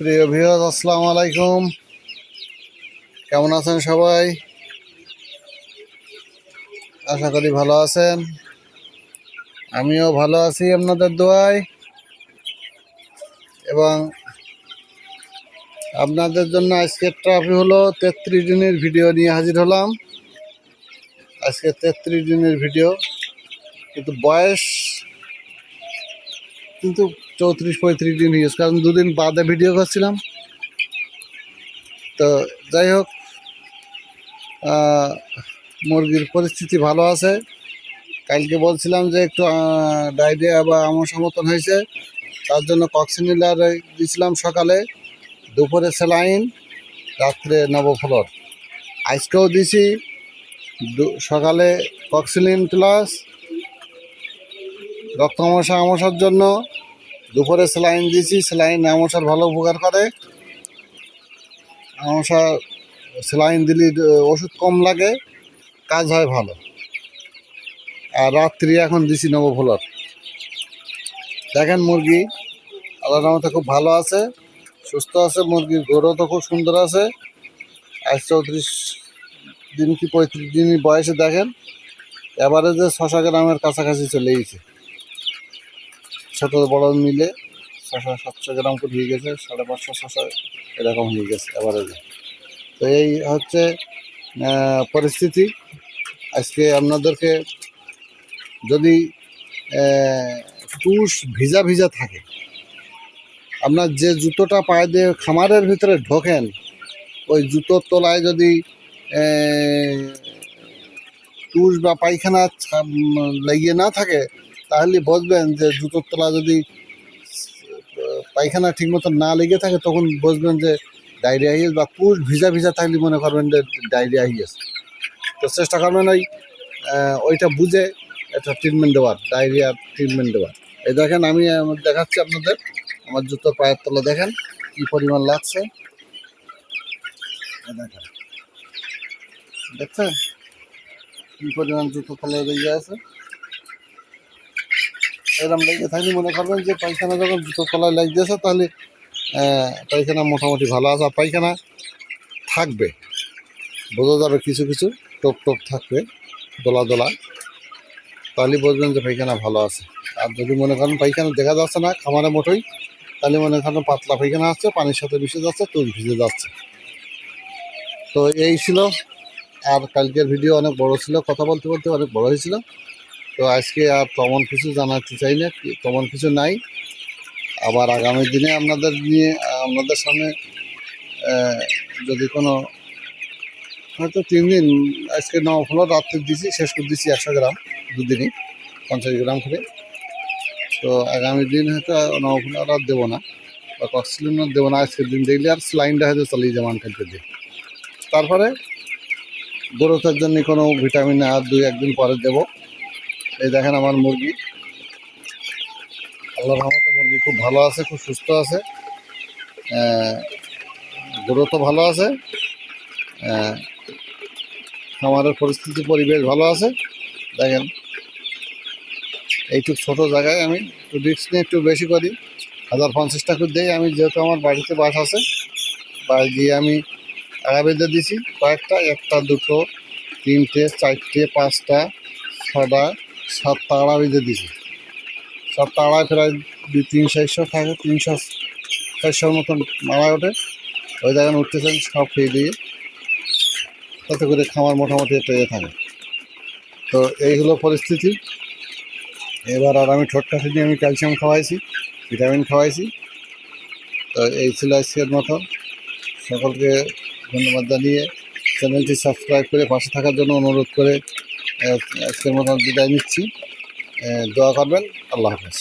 প্রিয় ভিউয়ার আসসালামু আলাইকুম। কেমন আছেন সবাই? আশা করি ভালো আছেন। আমিও ভালো আছি আপনাদের দোয়ায়। এবং আপনাদের জন্য আজকের ট্রাফি হলো তেত্রিশ দিনের ভিডিও নিয়ে হাজির হলাম। আজকে তেত্রিশ দিনের ভিডিও। কিন্তু বয়স কিন্তু চৌত্রিশ পঁয়ত্রিশ দিন গেছে কারণ দুদিন বাদে ভিডিও করছিলাম। তো যাই হোক মুরগির পরিস্থিতি ভালো আছে। কালকে বলছিলাম যে একটু ডায়রিয়া বা আমার সমর্থন হয়েছে। তার জন্য কক্সিনিলার দিয়েছিলাম সকালে। দুপুরে স্যালাইন রাত্রে নবফ্লোর। আজকেও দিছি। সকালে কক্সিলিন প্লাস রক্ত আমসা আমসার জন্য। দুপুরে স্যালাইন দিয়েছি স্যালাইন আমসার ভালো উপকার করে। আমসা স্যালাইন দিলে ওষুধ কম লাগে, কাজ হয় ভালো। আর রাত্রি এখন দিছি নবফুলার দেখেন মুরগি, আল্লাহর রহমতে খুব ভালো আছে, সুস্থ আছে, মুরগির গরু তো খুব সুন্দর আছে। আজ চৌত্রিশ দিন কি পঁয়ত্রিশ দিন বয়সে দেখেন, এবারে যে ছশো গ্রামের কাছাকাছি চলে গেছে। ছোট বড় মিলে ছশো সাতশো গ্রাম করে হয়ে গেছে, সাড়ে পাঁচশো ছশো এরকম হয়ে গেছে এবারে তো এই হচ্ছে পরিস্থিতি। আজকে আপনাদেরকে যদি তুষ ভিজা ভিজা থাকে, আপনার যে জুতোটা পায়ে দিয়ে খামারের ভিতরে ঢোকেন, ওই জুতোর তলায় যদি তুষ বা পায়খানা লেগে না থাকে তাহলে বুঝবেন যে জুতোর তলা যদি পায়খানা ঠিক মতো না লেগে থাকে, তখন বুঝবেন যে ডায়রিয়া হয়ে বা পুষ ভিজা ভিজা থাকলে মনে করবেন যে ডায়রিয়া হয়ে গেছে। তো চেষ্টা করবেন ওই ওইটা বুঝে একটা ট্রিটমেন্ট দেওয়ার, ডায়রিয়া ট্রিটমেন্ট দেওয়ার। এই দেখেন, আমি দেখাচ্ছি আপনাদের, আমার জুতোর পায়ের তলা দেখেন, কি পরিমাণ লাগছে। দেখেন, দেখছেন? কি পরিমাণ জুতো তলায় লেগে আছে? এরকম লেগে থাকলে মনে করবেন যে পায়খানা যখন জুতো তলায় লাগতেছে তাহলে পায়খানা মোটামুটি ভালো আছে। আর পায়খানা থাকবে, বোঝা যাবে কিছু কিছু, টোপ টোপ থাকবে, দোলা দোলা। তাহলে বুঝবেন যে পায়খানা ভালো আছে। আর যদি মনে করেন পায়খানা দেখা যাচ্ছে না, খামারে মোটোই, তাহলে মনে করেন পাতলা পায়খানা আসছে, পানির সাথে মিশে যাচ্ছে তুল ভিজে যাচ্ছে। তো এই ছিল, আর কালকের ভিডিও অনেক বড় ছিল, কথা বলতে বলতে অনেক বড় হয়েছিল। তো আজকে আর তেমন কিছু জানাতে চাই না তেমন কিছু নাই। আবার আগামী দিনে আপনাদের নিয়ে, আপনাদের সামনে যদি কোনো, হয়তো তিন দিন, আজকে নয় হলো, রাত্রে দিছি, শেষ করে দিছি একশো গ্রাম দুদিনই, পঞ্চাশ গ্রাম করে। তো আগামী দিন হয়তো নবফুল আর দেবো না, বা কক্সিলিন দেবো না, আজকের দিন দেখলে আর স্লাইনটা হয়তো চালিয়ে যাব আনকালকে দিয়ে তারপরে গ্রোথের জন্য কোনো ভিটামিন আর দুই একদিন পরে দেবো। এই দেখেন আমার মুরগি। আল্লাহ রহমতে মুরগি খুব ভালো আছে, খুব সুস্থ আছে। গ্রোথও ভালো আছে। খামারের পরিস্থিতি, পরিবেশ ভালো আছে। দেখেন, এইটুক ছোট জায়গায় আমি একটু রিক্স নিয়ে একটু বেশি করি। হাজার পঞ্চাশ টাকা দিই। আমি যেহেতু আমার বাড়িতে বাস আছে, বাস দিয়ে আমি আগা বেঁধে দিছি। কয়েকটা, একটা, দুটো, তিনটে, চারটে, পাঁচটা, ছটা সাতটা আড়া বেঁধে দিছি। সাতটা আড়ায় প্রায় দুই, তিন, চারশো থাকে, তিনশো, চারশোর মতন মারা ওঠে। ওই দেখেন উঠতেছেন, সব খেয়ে দিয়ে তাতে করে খামার মোটামুটি একটা ইয়ে থাকে। তো এই হলো পরিস্থিতি। এবার আর আমি ঠোঁট কাঠি দিয়ে আমি ক্যালসিয়াম খাওয়াইছি, ভিটামিন খাওয়াইছি। তো এই ছিল আজকের মতো। সকলকে ধন্যবাদ জানিয়ে চ্যানেলটি সাবস্ক্রাইব করে পাশে থাকার জন্য অনুরোধ করে আজকের মতন বিদায় নিচ্ছি। দোয়া করবেন। আল্লাহ হাফেজ।